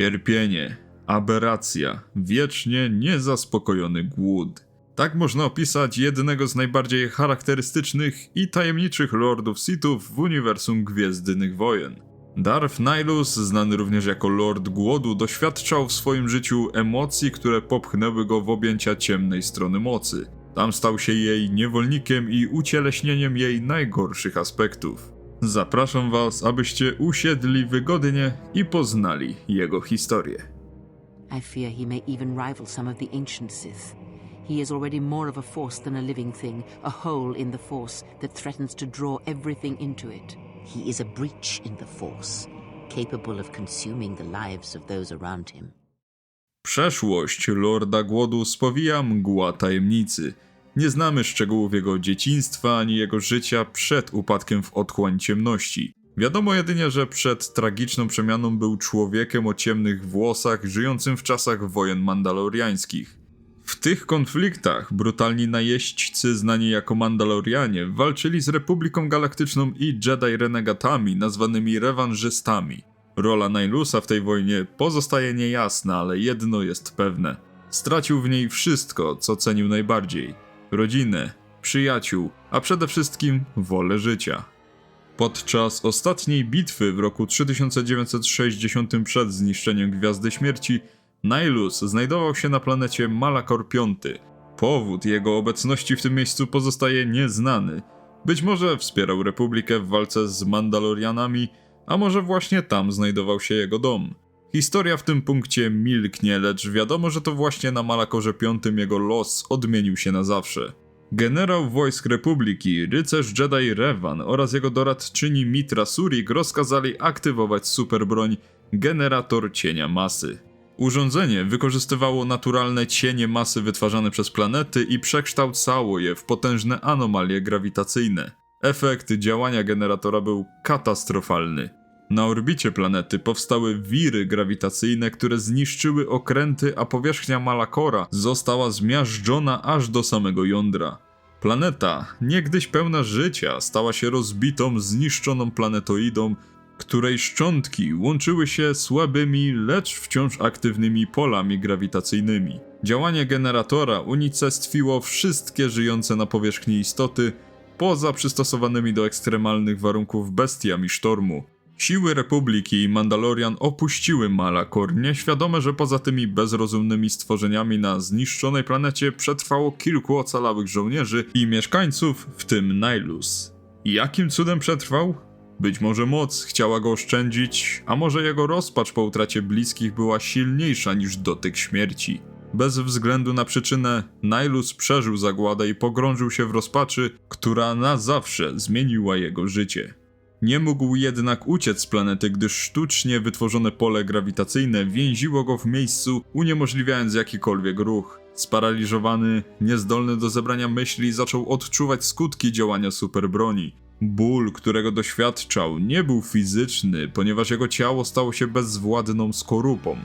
Cierpienie, aberracja, wiecznie niezaspokojony głód. Tak można opisać jednego z najbardziej charakterystycznych i tajemniczych Lordów Sithów w uniwersum Gwiezdnych Wojen. Darth Nihilus, znany również jako Lord Głodu, doświadczał w swoim życiu emocji, które popchnęły go w objęcia ciemnej strony mocy. Tam stał się jej niewolnikiem i ucieleśnieniem jej najgorszych aspektów. Zapraszam Was, abyście usiedli wygodnie i poznali jego historię. I fear he may even rival some of the ancient Sith. He is already more of a force than a living thing, a hole in the force that threatens to draw everything into it. He is a breach in the force, capable of consuming the lives of those around him. Przeszłość Lorda Głodu spowija mgła tajemnicy. Nie znamy szczegółów jego dzieciństwa ani jego życia przed upadkiem w otchłań ciemności. Wiadomo jedynie, że przed tragiczną przemianą był człowiekiem o ciemnych włosach, żyjącym w czasach wojen mandaloriańskich. W tych konfliktach brutalni najeźdźcy znani jako Mandalorianie walczyli z Republiką Galaktyczną i Jedi renegatami nazwanymi rewanżystami. Rola Nilusa w tej wojnie pozostaje niejasna, ale jedno jest pewne. Stracił w niej wszystko, co cenił najbardziej: rodzinę, przyjaciół, a przede wszystkim wolę życia. Podczas ostatniej bitwy w roku 3960 przed zniszczeniem Gwiazdy Śmierci, Nihilus znajdował się na planecie Malakor V. Powód jego obecności w tym miejscu pozostaje nieznany. Być może wspierał Republikę w walce z Mandalorianami, a może właśnie tam znajdował się jego dom. Historia w tym punkcie milknie, lecz wiadomo, że to właśnie na Malakorze V jego los odmienił się na zawsze. Generał wojsk Republiki, rycerz Jedi Revan oraz jego doradczyni Mitra Surik rozkazali aktywować superbroń Generator Cienia Masy. Urządzenie wykorzystywało naturalne cienie masy wytwarzane przez planety i przekształcało je w potężne anomalie grawitacyjne. Efekt działania generatora był katastrofalny. Na orbicie planety powstały wiry grawitacyjne, które zniszczyły okręty, a powierzchnia Malakora została zmiażdżona aż do samego jądra. Planeta, niegdyś pełna życia, stała się rozbitą, zniszczoną planetoidą, której szczątki łączyły się słabymi, lecz wciąż aktywnymi polami grawitacyjnymi. Działanie generatora unicestwiło wszystkie żyjące na powierzchni istoty, poza przystosowanymi do ekstremalnych warunków bestiami sztormu. Siły Republiki i Mandalorian opuściły Malakor, nieświadome, że poza tymi bezrozumnymi stworzeniami na zniszczonej planecie przetrwało kilku ocalałych żołnierzy i mieszkańców, w tym Nihilus. Jakim cudem przetrwał? Być może moc chciała go oszczędzić, a może jego rozpacz po utracie bliskich była silniejsza niż dotyk śmierci. Bez względu na przyczynę, Nihilus przeżył zagładę i pogrążył się w rozpaczy, która na zawsze zmieniła jego życie. Nie mógł jednak uciec z planety, gdyż sztucznie wytworzone pole grawitacyjne więziło go w miejscu, uniemożliwiając jakikolwiek ruch. Sparaliżowany, niezdolny do zebrania myśli, zaczął odczuwać skutki działania superbroni. Ból, którego doświadczał, nie był fizyczny, ponieważ jego ciało stało się bezwładną skorupą.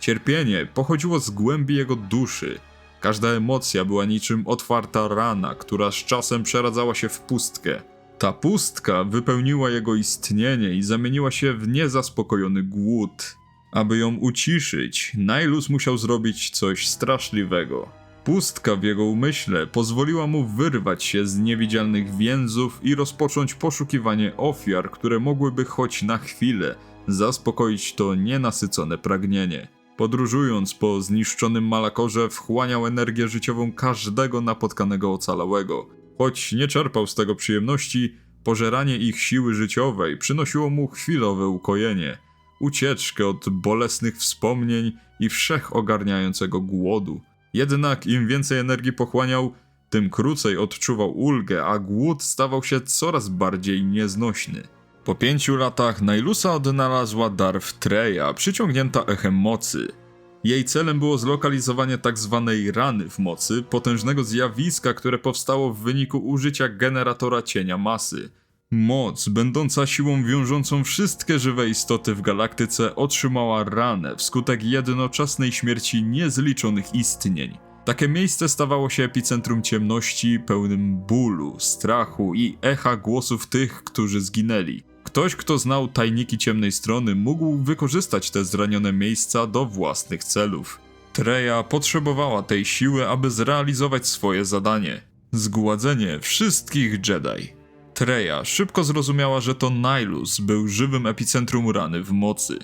Cierpienie pochodziło z głębi jego duszy. Każda emocja była niczym otwarta rana, która z czasem przeradzała się w pustkę. Ta pustka wypełniła jego istnienie i zamieniła się w niezaspokojony głód. Aby ją uciszyć, Nihilus musiał zrobić coś straszliwego. Pustka w jego umyśle pozwoliła mu wyrwać się z niewidzialnych więzów i rozpocząć poszukiwanie ofiar, które mogłyby choć na chwilę zaspokoić to nienasycone pragnienie. Podróżując po zniszczonym Malakorze, wchłaniał energię życiową każdego napotkanego ocalałego. Choć nie czerpał z tego przyjemności, pożeranie ich siły życiowej przynosiło mu chwilowe ukojenie, ucieczkę od bolesnych wspomnień i wszechogarniającego głodu. Jednak im więcej energii pochłaniał, tym krócej odczuwał ulgę, a głód stawał się coraz bardziej nieznośny. Po pięciu latach Nailusa odnalazła Darth Treya, przyciągnięta echem mocy. Jej celem było zlokalizowanie tzw. rany w mocy, potężnego zjawiska, które powstało w wyniku użycia generatora cienia masy. Moc, będąca siłą wiążącą wszystkie żywe istoty w galaktyce, otrzymała ranę wskutek jednoczesnej śmierci niezliczonych istnień. Takie miejsce stawało się epicentrum ciemności, pełnym bólu, strachu i echa głosów tych, którzy zginęli Ktoś, kto znał tajniki ciemnej strony, mógł wykorzystać te zranione miejsca do własnych celów. Treja potrzebowała tej siły, aby zrealizować swoje zadanie zgładzenie wszystkich Jedi. Treja szybko zrozumiała, że to Nihilus był żywym epicentrum rany w mocy.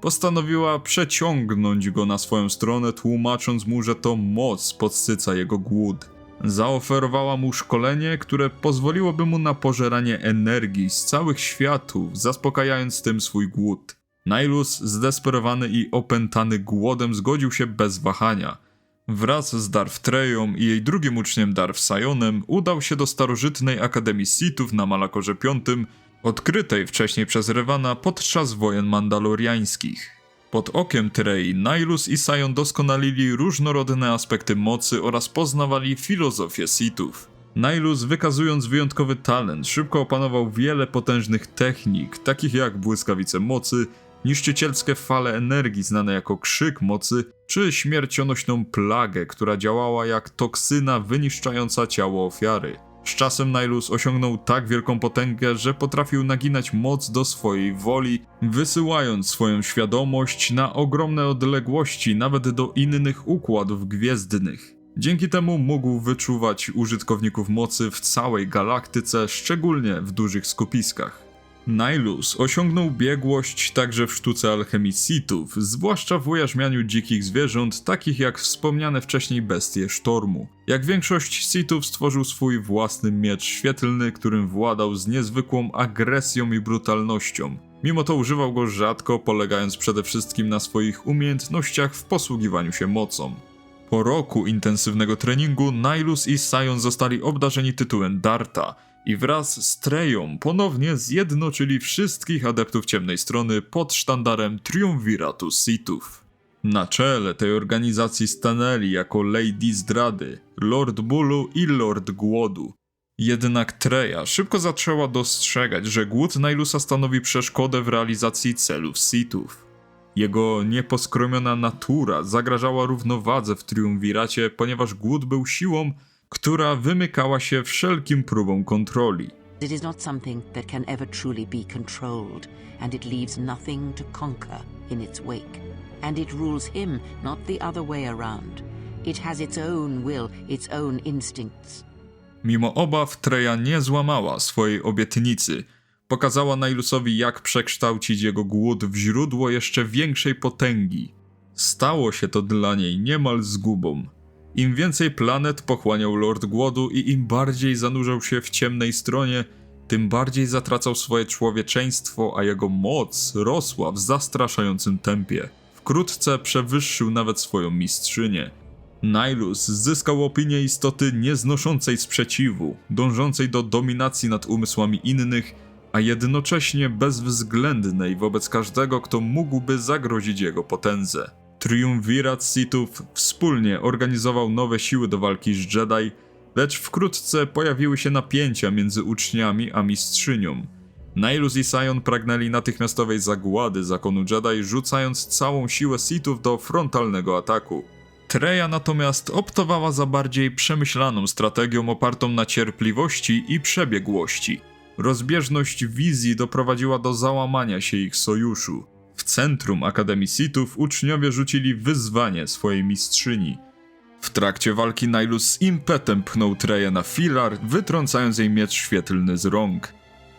Postanowiła przeciągnąć go na swoją stronę, tłumacząc mu, że to moc podsyca jego głód. Zaoferowała mu szkolenie, które pozwoliłoby mu na pożeranie energii z całych światów, zaspokajając tym swój głód. Nihilus, zdesperowany i opętany głodem, zgodził się bez wahania. Wraz z Darth Treją i jej drugim uczniem Darth Sionem udał się do starożytnej Akademii Sithów na Malakorze V, odkrytej wcześniej przez Rewana podczas wojen mandaloriańskich. Pod okiem Trei, Nihilus i Sion doskonalili różnorodne aspekty mocy oraz poznawali filozofię Sithów. Nihilus, wykazując wyjątkowy talent, szybko opanował wiele potężnych technik, takich jak błyskawice mocy, niszczycielskie fale energii znane jako krzyk mocy, czy śmiercionośną plagę, która działała jak toksyna wyniszczająca ciało ofiary. Z czasem Nihilus osiągnął tak wielką potęgę, że potrafił naginać moc do swojej woli, wysyłając swoją świadomość na ogromne odległości, nawet do innych układów gwiezdnych. Dzięki temu mógł wyczuwać użytkowników mocy w całej galaktyce, szczególnie w dużych skupiskach. Nihilus osiągnął biegłość także w sztuce alchemii Sithów, zwłaszcza w ujarzmianiu dzikich zwierząt, takich jak wspomniane wcześniej bestie sztormu. Jak większość Sithów stworzył swój własny miecz świetlny, którym władał z niezwykłą agresją i brutalnością. Mimo to używał go rzadko, polegając przede wszystkim na swoich umiejętnościach w posługiwaniu się mocą. Po roku intensywnego treningu Nihilus i Sion zostali obdarzeni tytułem Darta i wraz z Treją ponownie zjednoczyli wszystkich adeptów ciemnej strony pod sztandarem Triumviratu Sithów. Na czele tej organizacji stanęli jako Lady Zdrady, Lord Bólu i Lord Głodu. Jednak Treja szybko zaczęła dostrzegać, że głód Nihilusa stanowi przeszkodę w realizacji celów Sithów. Jego nieposkromiona natura zagrażała równowadze w triumviracie, ponieważ głód był siłą, która wymykała się wszelkim próbom kontroli. It is not something that can ever truly be controlled, and it leaves nothing to conquer in its wake. And it rules him, not the other way around. It has its own will, its own instincts. Mimo obaw, Treja nie złamała swojej obietnicy. Pokazała Nihilusowi, jak przekształcić jego głód w źródło jeszcze większej potęgi. Stało się to dla niej niemal zgubą. Im więcej planet pochłaniał Lord Głodu i im bardziej zanurzał się w ciemnej stronie, tym bardziej zatracał swoje człowieczeństwo, a jego moc rosła w zastraszającym tempie. Wkrótce przewyższył nawet swoją mistrzynię. Nihilus zyskał opinię istoty nieznoszącej sprzeciwu, dążącej do dominacji nad umysłami innych, a jednocześnie bezwzględnej wobec każdego, kto mógłby zagrozić jego potędze. Triumvirat Sithów wspólnie organizował nowe siły do walki z Jedi, lecz wkrótce pojawiły się napięcia między uczniami a mistrzynią. Nihilus i Sion pragnęli natychmiastowej zagłady zakonu Jedi, rzucając całą siłę Sithów do frontalnego ataku. Treja natomiast optowała za bardziej przemyślaną strategią opartą na cierpliwości i przebiegłości. Rozbieżność wizji doprowadziła do załamania się ich sojuszu. W centrum Akademii Sithów uczniowie rzucili wyzwanie swojej mistrzyni. W trakcie walki Nihilus z impetem pchnął Treję na filar, wytrącając jej miecz świetlny z rąk.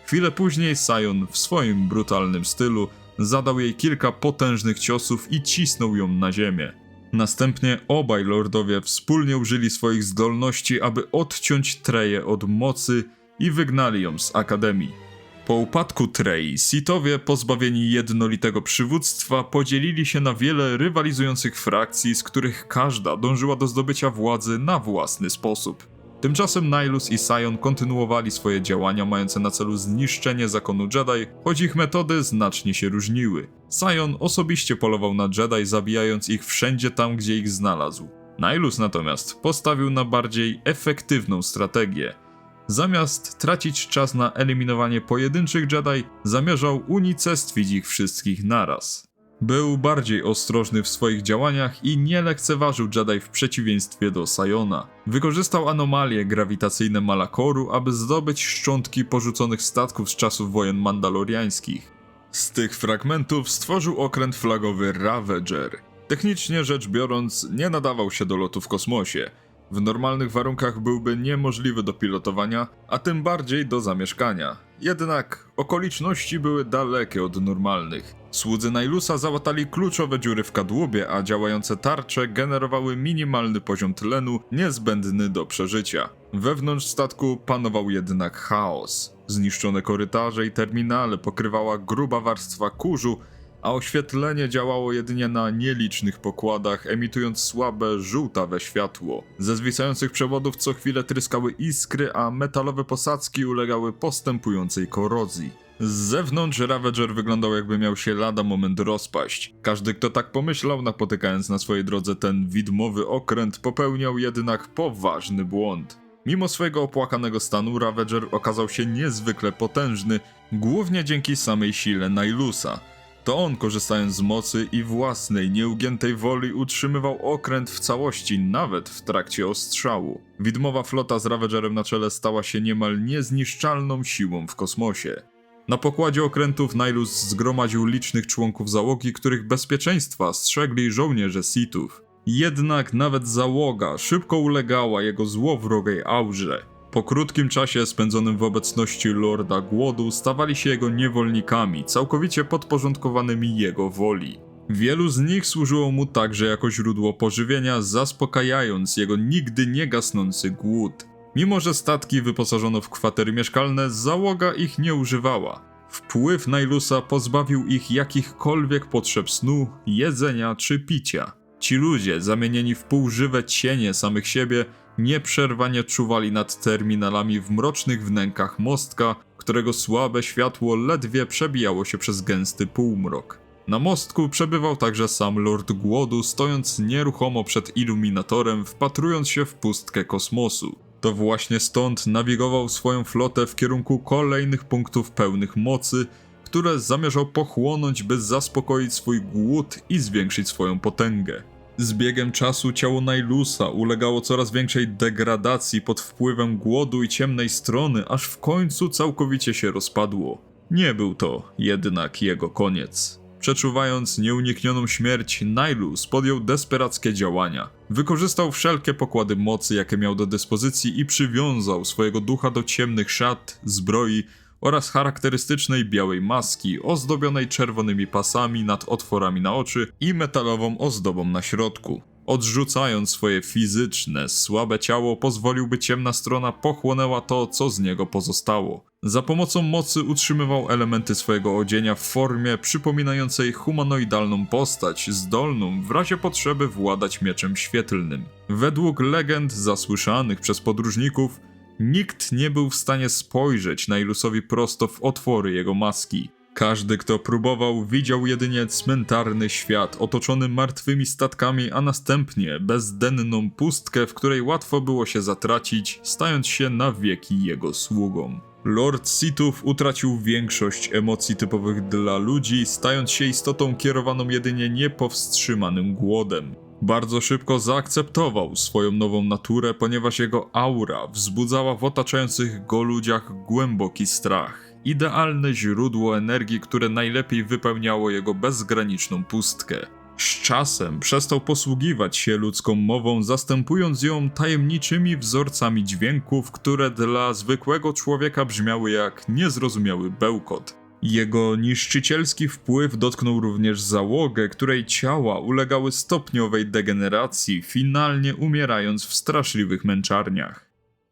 Chwilę później Sion w swoim brutalnym stylu zadał jej kilka potężnych ciosów i cisnął ją na ziemię. Następnie obaj lordowie wspólnie użyli swoich zdolności, aby odciąć Treję od mocy i wygnali ją z Akademii. Po upadku Trei, Sithowie, pozbawieni jednolitego przywództwa, podzielili się na wiele rywalizujących frakcji, z których każda dążyła do zdobycia władzy na własny sposób. Tymczasem Nihilus i Sion kontynuowali swoje działania mające na celu zniszczenie zakonu Jedi, choć ich metody znacznie się różniły. Sion osobiście polował na Jedi, zabijając ich wszędzie tam, gdzie ich znalazł. Nihilus natomiast postawił na bardziej efektywną strategię – Zamiast tracić czas na eliminowanie pojedynczych Jedi, zamierzał unicestwić ich wszystkich naraz. Był bardziej ostrożny w swoich działaniach i nie lekceważył Jedi w przeciwieństwie do Sajona. Wykorzystał anomalie grawitacyjne Malakoru, aby zdobyć szczątki porzuconych statków z czasów wojen mandaloriańskich. Z tych fragmentów stworzył okręt flagowy Ravager. Technicznie rzecz biorąc, nie nadawał się do lotu w kosmosie. W normalnych warunkach byłby niemożliwy do pilotowania, a tym bardziej do zamieszkania. Jednak okoliczności były dalekie od normalnych. Słudzy Nailusa załatali kluczowe dziury w kadłubie, a działające tarcze generowały minimalny poziom tlenu niezbędny do przeżycia. Wewnątrz statku panował jednak chaos. Zniszczone korytarze i terminale pokrywała gruba warstwa kurzu, a oświetlenie działało jedynie na nielicznych pokładach, emitując słabe, żółtawe światło. Ze zwisających przewodów co chwilę tryskały iskry, a metalowe posadzki ulegały postępującej korozji. Z zewnątrz Ravager wyglądał jakby miał się lada moment rozpaść. Każdy, kto tak pomyślał, napotykając na swojej drodze ten widmowy okręt, popełniał jednak poważny błąd. Mimo swojego opłakanego stanu, Ravager okazał się niezwykle potężny, głównie dzięki samej sile Nailusa. To on, korzystając z mocy i własnej, nieugiętej woli, utrzymywał okręt w całości, nawet w trakcie ostrzału. Widmowa flota z Ravagerem na czele stała się niemal niezniszczalną siłą w kosmosie. Na pokładzie okrętów Nihilus zgromadził licznych członków załogi, których bezpieczeństwa strzegli żołnierze Sithów. Jednak nawet załoga szybko ulegała jego złowrogiej aurze. Po krótkim czasie spędzonym w obecności Lorda Głodu stawali się jego niewolnikami, całkowicie podporządkowanymi jego woli. Wielu z nich służyło mu także jako źródło pożywienia, zaspokajając jego nigdy nie gasnący głód. Mimo, że statki wyposażono w kwatery mieszkalne, załoga ich nie używała. Wpływ Nailusa pozbawił ich jakichkolwiek potrzeb snu, jedzenia czy picia. Ci ludzie, zamienieni w półżywe cienie samych siebie, nieprzerwanie czuwali nad terminalami w mrocznych wnękach mostka, którego słabe światło ledwie przebijało się przez gęsty półmrok. Na mostku przebywał także sam Lord Głodu, stojąc nieruchomo przed iluminatorem, wpatrując się w pustkę kosmosu. To właśnie stąd nawigował swoją flotę w kierunku kolejnych punktów pełnych mocy, które zamierzał pochłonąć, by zaspokoić swój głód i zwiększyć swoją potęgę. Z biegiem czasu ciało Nailusa ulegało coraz większej degradacji pod wpływem głodu i ciemnej strony, aż w końcu całkowicie się rozpadło. Nie był to jednak jego koniec. Przeczuwając nieuniknioną śmierć, Nailus podjął desperackie działania. Wykorzystał wszelkie pokłady mocy, jakie miał do dyspozycji i przywiązał swojego ducha do ciemnych szat, zbroi oraz charakterystycznej białej maski ozdobionej czerwonymi pasami nad otworami na oczy i metalową ozdobą na środku. Odrzucając swoje fizyczne, słabe ciało, pozwolił, by ciemna strona pochłonęła to, co z niego pozostało. Za pomocą mocy utrzymywał elementy swojego odzienia w formie przypominającej humanoidalną postać, zdolną w razie potrzeby władać mieczem świetlnym. Według legend zasłyszanych przez podróżników, nikt nie był w stanie spojrzeć Nailusowi prosto w otwory jego maski. Każdy, kto próbował, widział jedynie cmentarny świat otoczony martwymi statkami, a następnie bezdenną pustkę, w której łatwo było się zatracić, stając się na wieki jego sługą. Lord Sithów utracił większość emocji typowych dla ludzi, stając się istotą kierowaną jedynie niepowstrzymanym głodem. Bardzo szybko zaakceptował swoją nową naturę, ponieważ jego aura wzbudzała w otaczających go ludziach głęboki strach. Idealne źródło energii, które najlepiej wypełniało jego bezgraniczną pustkę. Z czasem przestał posługiwać się ludzką mową, zastępując ją tajemniczymi wzorcami dźwięków, które dla zwykłego człowieka brzmiały jak niezrozumiały bełkot. Jego niszczycielski wpływ dotknął również załogę, której ciała ulegały stopniowej degeneracji, finalnie umierając w straszliwych męczarniach.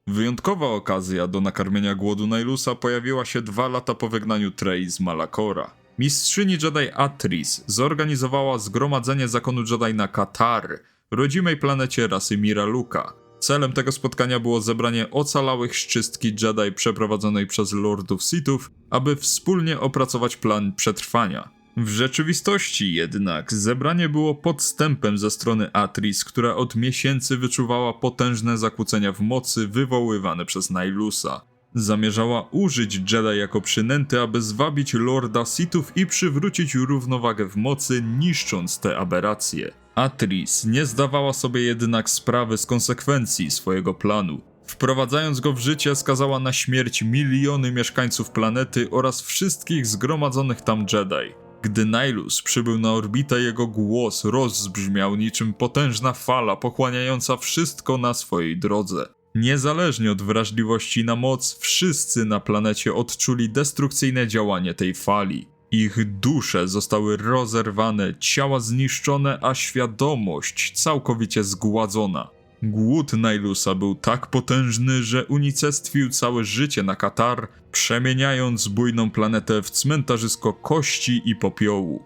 Wyjątkowa okazja do nakarmienia głodu Nailusa pojawiła się dwa lata po wygnaniu Trey z Malakora. Mistrzyni Jedi Atris zorganizowała zgromadzenie zakonu Jedi na Katar, rodzimej planecie rasy Miraluka. Celem tego spotkania było zebranie ocalałych z czystki Jedi przeprowadzonej przez Lordów Sithów, aby wspólnie opracować plan przetrwania. W rzeczywistości jednak zebranie było podstępem ze strony Atris, która od miesięcy wyczuwała potężne zakłócenia w mocy wywoływane przez Nailusa. Zamierzała użyć Jedi jako przynęty, aby zwabić Lorda Sithów i przywrócić równowagę w mocy, niszcząc te aberracje. Atris nie zdawała sobie jednak sprawy z konsekwencji swojego planu. Wprowadzając go w życie, skazała na śmierć miliony mieszkańców planety oraz wszystkich zgromadzonych tam Jedi. Gdy Nihilus przybył na orbitę, jego głos rozbrzmiał niczym potężna fala pochłaniająca wszystko na swojej drodze. Niezależnie od wrażliwości na moc, wszyscy na planecie odczuli destrukcyjne działanie tej fali. Ich dusze zostały rozerwane, ciała zniszczone, a świadomość całkowicie zgładzona. Głód Nilusa był tak potężny, że unicestwił całe życie na Katar, przemieniając bujną planetę w cmentarzysko kości i popiołu.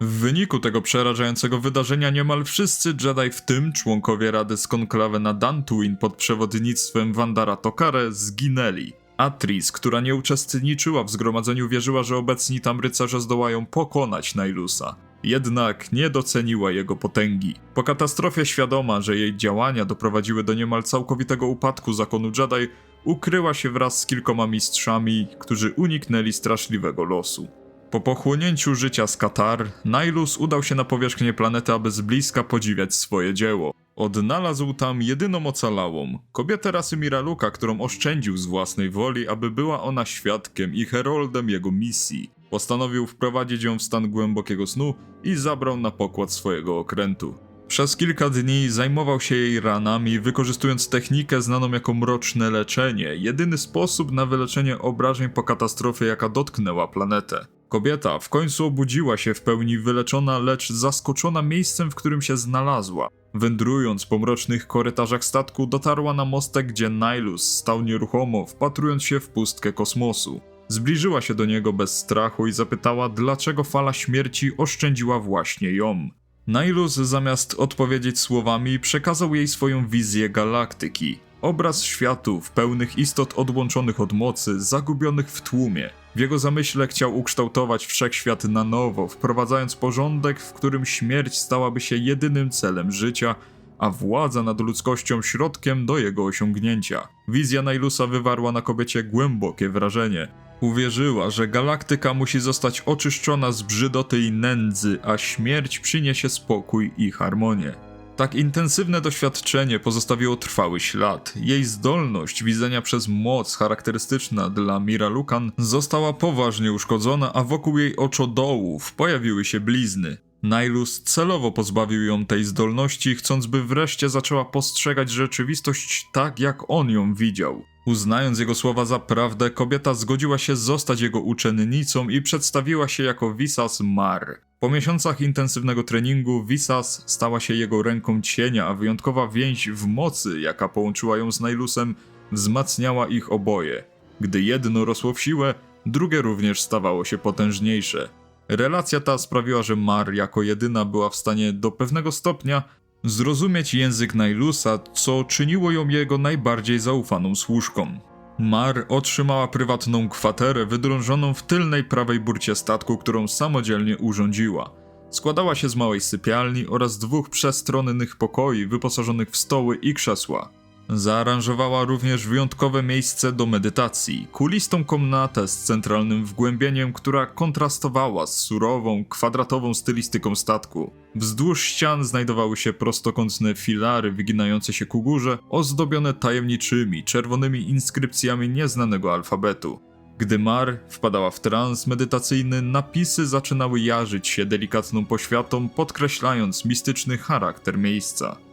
W wyniku tego przerażającego wydarzenia niemal wszyscy Jedi, w tym członkowie Rady z konklawy na Dantooine pod przewodnictwem Wandara Tokare, zginęli. Atris, która nie uczestniczyła w zgromadzeniu, wierzyła, że obecni tam rycerze zdołają pokonać Nilusa. Jednak nie doceniła jego potęgi. Po katastrofie świadoma, że jej działania doprowadziły do niemal całkowitego upadku zakonu Jedi, ukryła się wraz z kilkoma mistrzami, którzy uniknęli straszliwego losu. Po pochłonięciu życia z Katar, Nihilus udał się na powierzchnię planety, aby z bliska podziwiać swoje dzieło. Odnalazł tam jedyną ocalałą, kobietę rasy Miraluka, którą oszczędził z własnej woli, aby była ona świadkiem i heroldem jego misji. Postanowił wprowadzić ją w stan głębokiego snu i zabrał na pokład swojego okrętu. Przez kilka dni zajmował się jej ranami, wykorzystując technikę znaną jako mroczne leczenie, jedyny sposób na wyleczenie obrażeń po katastrofie, jaka dotknęła planetę. Kobieta w końcu obudziła się w pełni wyleczona, lecz zaskoczona miejscem, w którym się znalazła. Wędrując po mrocznych korytarzach statku, dotarła na mostek, gdzie Nihilus stał nieruchomo, wpatrując się w pustkę kosmosu. Zbliżyła się do niego bez strachu i zapytała, dlaczego fala śmierci oszczędziła właśnie ją. Nihilus zamiast odpowiedzieć słowami, przekazał jej swoją wizję galaktyki. Obraz światów pełnych istot odłączonych od mocy, zagubionych w tłumie. W jego zamyśle chciał ukształtować wszechświat na nowo, wprowadzając porządek, w którym śmierć stałaby się jedynym celem życia, a władza nad ludzkością środkiem do jego osiągnięcia. Wizja Nilusa wywarła na kobiecie głębokie wrażenie. Uwierzyła, że galaktyka musi zostać oczyszczona z brzydoty i nędzy, a śmierć przyniesie spokój i harmonię. Tak intensywne doświadczenie pozostawiło trwały ślad. Jej zdolność widzenia przez moc charakterystyczna dla Mira Lukan została poważnie uszkodzona, a wokół jej oczodołów pojawiły się blizny. Nihilus celowo pozbawił ją tej zdolności, chcąc by wreszcie zaczęła postrzegać rzeczywistość tak, jak on ją widział. Uznając jego słowa za prawdę, kobieta zgodziła się zostać jego uczennicą i przedstawiła się jako Visas Mar. Po miesiącach intensywnego treningu Visas stała się jego ręką cienia, a wyjątkowa więź w mocy, jaka połączyła ją z Nihilusem, wzmacniała ich oboje. Gdy jedno rosło w siłę, drugie również stawało się potężniejsze. Relacja ta sprawiła, że Mar jako jedyna była w stanie do pewnego stopnia zrozumieć język Nihilusa, co czyniło ją jego najbardziej zaufaną służką. Mar otrzymała prywatną kwaterę wydrążoną w tylnej prawej burcie statku, którą samodzielnie urządziła. Składała się z małej sypialni oraz dwóch przestronnych pokoi wyposażonych w stoły i krzesła. Zaaranżowała również wyjątkowe miejsce do medytacji, kulistą komnatę z centralnym wgłębieniem, która kontrastowała z surową, kwadratową stylistyką statku. Wzdłuż ścian znajdowały się prostokątne filary wyginające się ku górze, ozdobione tajemniczymi, czerwonymi inskrypcjami nieznanego alfabetu. Gdy Mar wpadała w trans medytacyjny, napisy zaczynały jarzyć się delikatną poświatą, podkreślając mistyczny charakter miejsca.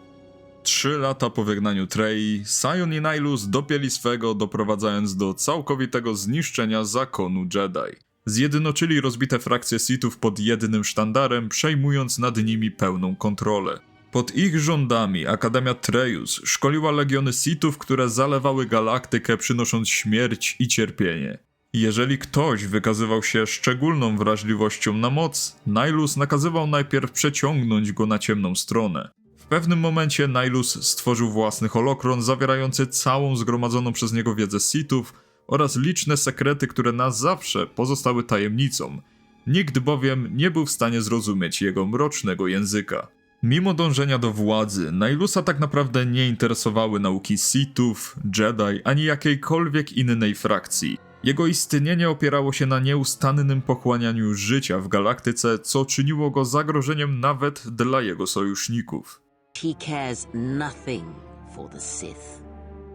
Trzy lata po wygnaniu Trei, Sion i Nihilus dopięli swego, doprowadzając do całkowitego zniszczenia zakonu Jedi. Zjednoczyli rozbite frakcje Sithów pod jednym sztandarem, przejmując nad nimi pełną kontrolę. Pod ich rządami Akademia Trejus szkoliła legiony Sithów, które zalewały galaktykę, przynosząc śmierć i cierpienie. Jeżeli ktoś wykazywał się szczególną wrażliwością na moc, Nihilus nakazywał najpierw przeciągnąć go na ciemną stronę. Pewnym momencie Nihilus stworzył własny holokron zawierający całą zgromadzoną przez niego wiedzę Sithów oraz liczne sekrety, które na zawsze pozostały tajemnicą. Nikt bowiem nie był w stanie zrozumieć jego mrocznego języka. Mimo dążenia do władzy, Nailusa tak naprawdę nie interesowały nauki Sithów, Jedi ani jakiejkolwiek innej frakcji. Jego istnienie opierało się na nieustannym pochłanianiu życia w galaktyce, co czyniło go zagrożeniem nawet dla jego sojuszników. He cares nothing for the Sith,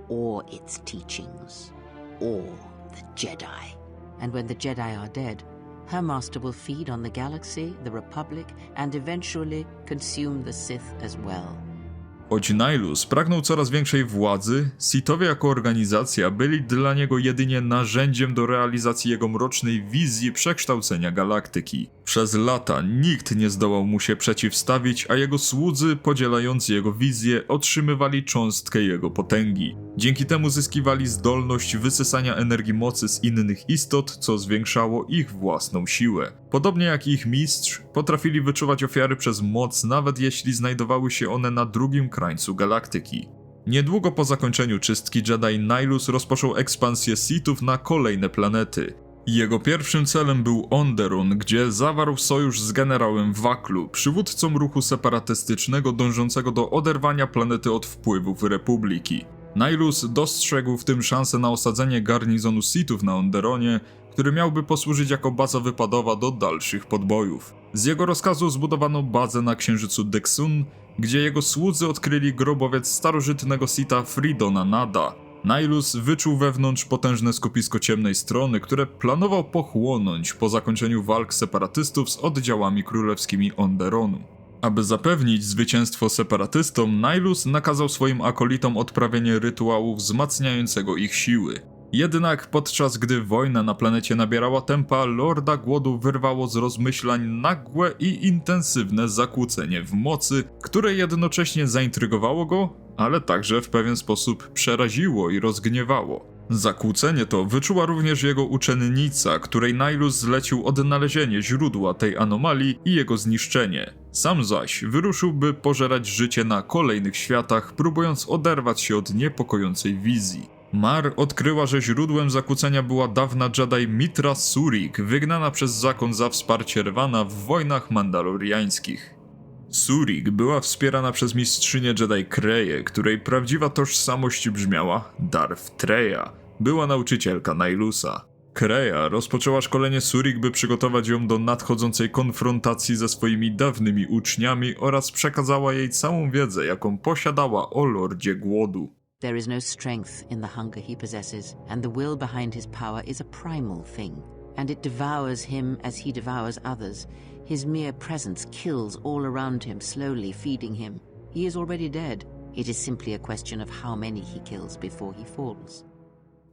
or its teachings, or the Jedi. And when the Jedi are dead, her master will feed on the galaxy, the Republic, and eventually consume the Sith as well. Choć Nihilus pragnął coraz większej władzy, Sithowie jako organizacja byli dla niego jedynie narzędziem do realizacji jego mrocznej wizji przekształcenia galaktyki. Przez lata nikt nie zdołał mu się przeciwstawić, a jego słudzy, podzielający jego wizję, otrzymywali cząstkę jego potęgi. Dzięki temu zyskiwali zdolność wysysania energii mocy z innych istot, co zwiększało ich własną siłę. Podobnie jak ich mistrz, potrafili wyczuwać ofiary przez moc, nawet jeśli znajdowały się one na drugim krańcu galaktyki. Niedługo po zakończeniu czystki Jedi Nihilus rozpoczął ekspansję Sithów na kolejne planety. Jego pierwszym celem był Onderon, gdzie zawarł sojusz z generałem Waklu, przywódcą ruchu separatystycznego dążącego do oderwania planety od wpływów Republiki. Nihilus dostrzegł w tym szansę na osadzenie garnizonu Sithów na Onderonie, który miałby posłużyć jako baza wypadowa do dalszych podbojów. Z jego rozkazu zbudowano bazę na księżycu Dexun, gdzie jego słudzy odkryli grobowiec starożytnego Sita Fridona Nada. Nihilus wyczuł wewnątrz potężne skupisko ciemnej strony, które planował pochłonąć po zakończeniu walk separatystów z oddziałami królewskimi Onderonu. Aby zapewnić zwycięstwo separatystom, Nihilus nakazał swoim akolitom odprawienie rytuału wzmacniającego ich siły. Jednak podczas gdy wojna na planecie nabierała tempa, Lorda Głodu wyrwało z rozmyślań nagłe i intensywne zakłócenie w mocy, które jednocześnie zaintrygowało go, ale także w pewien sposób przeraziło i rozgniewało. Zakłócenie to wyczuła również jego uczennica, której Nihilus zlecił odnalezienie źródła tej anomalii i jego zniszczenie. Sam zaś wyruszył, by pożerać życie na kolejnych światach, próbując oderwać się od niepokojącej wizji. Mar odkryła, że źródłem zakłócenia była dawna Jedi Mitra Surik, wygnana przez zakon za wsparcie Rwana w wojnach mandaloriańskich. Surik była wspierana przez mistrzynię Jedi Kreję, której prawdziwa tożsamość brzmiała Darth Treya. Była nauczycielka Nihilusa. Kreja rozpoczęła szkolenie Surik, by przygotować ją do nadchodzącej konfrontacji ze swoimi dawnymi uczniami oraz przekazała jej całą wiedzę, jaką posiadała o Lordzie Głodu. There is no strength in the hunger he possesses, and the will behind his power is a primal thing, and it devours him as he devours others. His mere presence kills all around him, slowly feeding him. He is already dead. It is simply a question of how many he kills before he falls.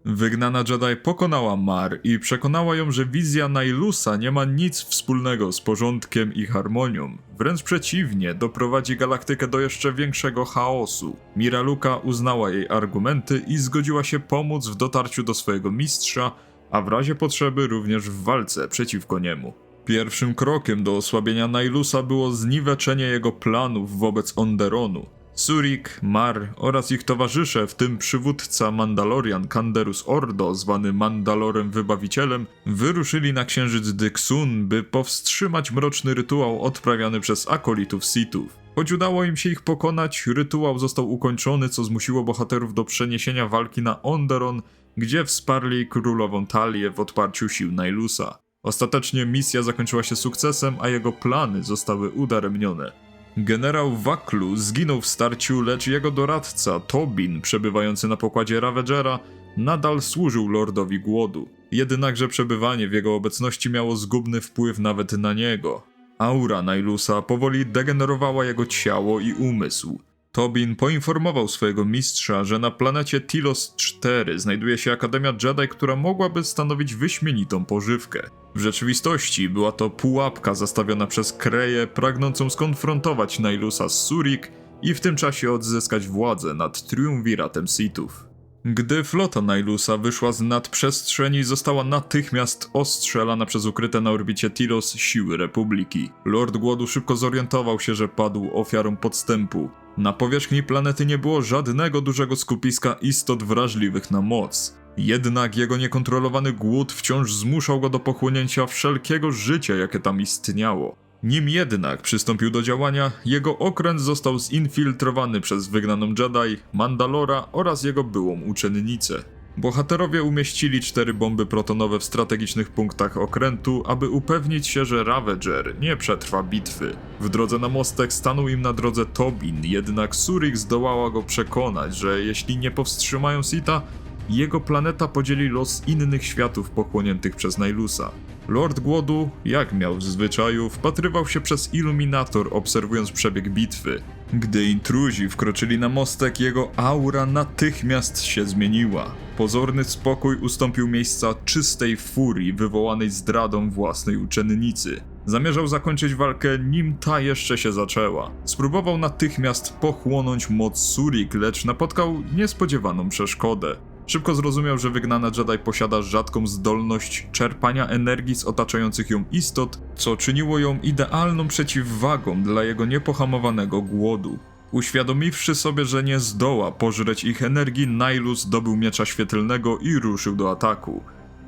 Wygnana Jedi pokonała Mar i przekonała ją, że wizja Nihilusa nie ma nic wspólnego z porządkiem i harmonią. Wręcz przeciwnie, doprowadzi galaktykę do jeszcze większego chaosu. Miraluka uznała jej argumenty i zgodziła się pomóc w dotarciu do swojego mistrza, a w razie potrzeby również w walce przeciwko niemu. Pierwszym krokiem do osłabienia Nihilusa było zniweczenie jego planów wobec Onderonu. Surik, Mar oraz ich towarzysze, w tym przywódca Mandalorian Kanderus Ordo, zwany Mandalorem Wybawicielem, wyruszyli na księżyc Dyksun, by powstrzymać mroczny rytuał odprawiany przez akolitów Sithów. Choć udało im się ich pokonać, rytuał został ukończony, co zmusiło bohaterów do przeniesienia walki na Onderon, gdzie wsparli królową Talię w odparciu sił Nihilusa. Ostatecznie misja zakończyła się sukcesem, a jego plany zostały udaremnione. Generał Waklu zginął w starciu, lecz jego doradca, Tobin, przebywający na pokładzie Ravagera, nadal służył Lordowi Głodu. Jednakże przebywanie w jego obecności miało zgubny wpływ nawet na niego. Aura Nihilusa powoli degenerowała jego ciało i umysł. Tobin poinformował swojego mistrza, że na planecie Tilos 4 znajduje się Akademia Jedi, która mogłaby stanowić wyśmienitą pożywkę. W rzeczywistości była to pułapka zastawiona przez Kreję, pragnącą skonfrontować Nihilusa z Surik i w tym czasie odzyskać władzę nad triumviratem Sithów. Gdy flota Nihilusa wyszła z nadprzestrzeni, została natychmiast ostrzelana przez ukryte na orbicie Tilos siły Republiki. Lord Głodu szybko zorientował się, że padł ofiarą podstępu. Na powierzchni planety nie było żadnego dużego skupiska istot wrażliwych na moc. Jednak jego niekontrolowany głód wciąż zmuszał go do pochłonięcia wszelkiego życia, jakie tam istniało. Nim jednak przystąpił do działania, jego okręt został zinfiltrowany przez wygnaną Jedi, Mandalora oraz jego byłą uczennicę. Bohaterowie umieścili cztery bomby protonowe w strategicznych punktach okrętu, aby upewnić się, że Ravager nie przetrwa bitwy. W drodze na mostek stanął im na drodze Tobin, jednak Surik zdołała go przekonać, że jeśli nie powstrzymają Sita, jego planeta podzieli los innych światów pochłoniętych przez Nailusa. Lord Głodu, jak miał w zwyczaju, wpatrywał się przez iluminator, obserwując przebieg bitwy. Gdy intruzi wkroczyli na mostek, jego aura natychmiast się zmieniła. Pozorny spokój ustąpił miejsca czystej furii wywołanej zdradą własnej uczennicy. Zamierzał zakończyć walkę, nim ta jeszcze się zaczęła. Spróbował natychmiast pochłonąć moc Surik, lecz napotkał niespodziewaną przeszkodę. Szybko zrozumiał, że wygnana Jedi posiada rzadką zdolność czerpania energii z otaczających ją istot, co czyniło ją idealną przeciwwagą dla jego niepohamowanego głodu. Uświadomiwszy sobie, że nie zdoła pożreć ich energii, Nihilus dobył miecza świetlnego i ruszył do ataku.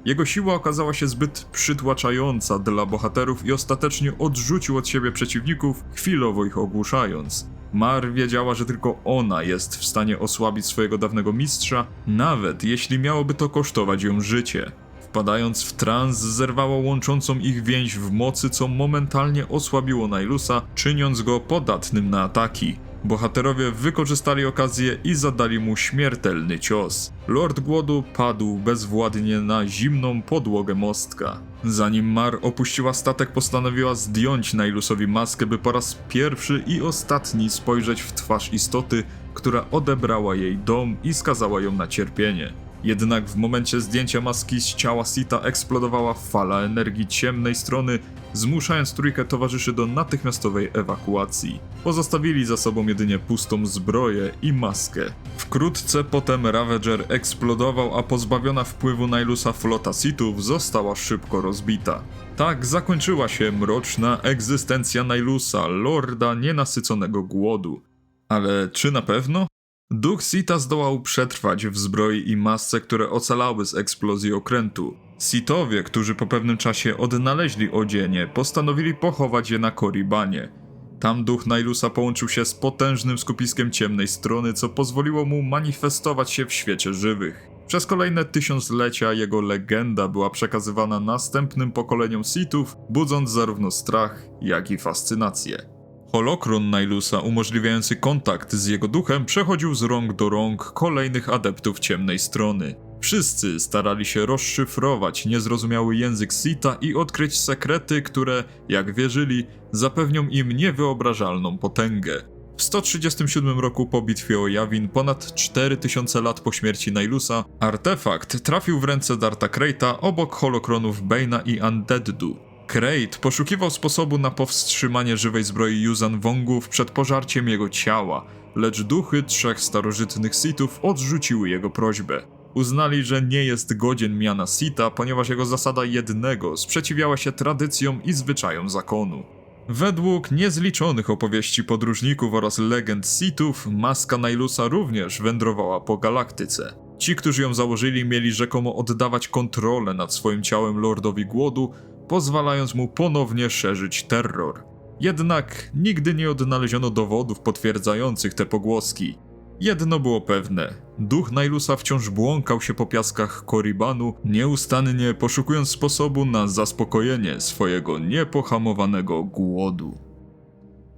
Jego siła okazała się zbyt przytłaczająca dla bohaterów i ostatecznie odrzucił od siebie przeciwników, chwilowo ich ogłuszając. Mar wiedziała, że tylko ona jest w stanie osłabić swojego dawnego mistrza, nawet jeśli miałoby to kosztować ją życie. Wpadając w trans, zerwała łączącą ich więź w mocy, co momentalnie osłabiło Nailusa, czyniąc go podatnym na ataki. Bohaterowie wykorzystali okazję i zadali mu śmiertelny cios. Lord Głodu padł bezwładnie na zimną podłogę mostka. Zanim Mar opuściła statek, postanowiła zdjąć Nailusowi maskę, by po raz pierwszy i ostatni spojrzeć w twarz istoty, która odebrała jej dom i skazała ją na cierpienie. Jednak w momencie zdjęcia maski z ciała Sita eksplodowała fala energii ciemnej strony, zmuszając trójkę towarzyszy do natychmiastowej ewakuacji. Pozostawili za sobą jedynie pustą zbroję i maskę. Wkrótce potem Ravager eksplodował, a pozbawiona wpływu Nailusa flota Sithów została szybko rozbita. Tak zakończyła się mroczna egzystencja Nailusa, lorda nienasyconego głodu. Ale czy na pewno? Duch Sita zdołał przetrwać w zbroi i masce, które ocalały z eksplozji okrętu. Sitowie, którzy po pewnym czasie odnaleźli odzienie, postanowili pochować je na Koribanie. Tam duch Nailusa połączył się z potężnym skupiskiem ciemnej strony, co pozwoliło mu manifestować się w świecie żywych. Przez kolejne tysiąclecia jego legenda była przekazywana następnym pokoleniom Sithów, budząc zarówno strach, jak i fascynację. Holokron Nailusa umożliwiający kontakt z jego duchem przechodził z rąk do rąk kolejnych adeptów ciemnej strony. Wszyscy starali się rozszyfrować niezrozumiały język Sita i odkryć sekrety, które, jak wierzyli, zapewnią im niewyobrażalną potęgę. W 137 roku po bitwie o Jawin, ponad 4000 lat po śmierci Nailusa, artefakt trafił w ręce Darta Kreita obok holokronów Bane'a i Undeadu. Krejt poszukiwał sposobu na powstrzymanie żywej zbroi Yuzan Wongów przed pożarciem jego ciała, lecz duchy trzech starożytnych Sithów odrzuciły jego prośbę. Uznali, że nie jest godzien miana Sita, ponieważ jego zasada jednego sprzeciwiała się tradycjom i zwyczajom zakonu. Według niezliczonych opowieści podróżników oraz legend Sithów, maska Nailusa również wędrowała po galaktyce. Ci, którzy ją założyli, mieli rzekomo oddawać kontrolę nad swoim ciałem Lordowi Głodu, pozwalając mu ponownie szerzyć terror. Jednak nigdy nie odnaleziono dowodów potwierdzających te pogłoski. Jedno było pewne: duch Nailusa wciąż błąkał się po piaskach Koribanu, nieustannie poszukując sposobu na zaspokojenie swojego niepohamowanego głodu.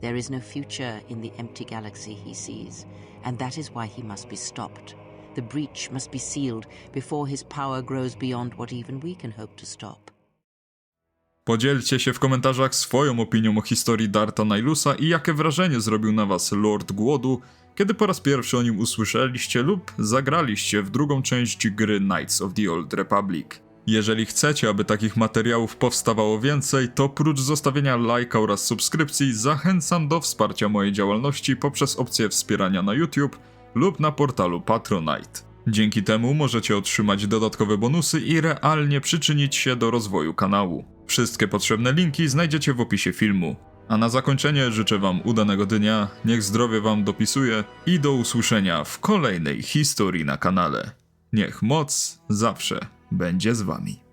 There is no future in the empty galaxy he sees, and that is why he must be stopped. The breach must be sealed before his power grows beyond what even we can hope to stop. Podzielcie się w komentarzach swoją opinią o historii Darta Nailusa i jakie wrażenie zrobił na was Lord Głodu, kiedy po raz pierwszy o nim usłyszeliście lub zagraliście w drugą część gry Knights of the Old Republic. Jeżeli chcecie, aby takich materiałów powstawało więcej, to prócz zostawienia lajka oraz subskrypcji zachęcam do wsparcia mojej działalności poprzez opcję wspierania na YouTube lub na portalu Patronite. Dzięki temu możecie otrzymać dodatkowe bonusy i realnie przyczynić się do rozwoju kanału. Wszystkie potrzebne linki znajdziecie w opisie filmu. A na zakończenie życzę Wam udanego dnia, niech zdrowie Wam dopisuje i do usłyszenia w kolejnej historii na kanale. Niech moc zawsze będzie z Wami.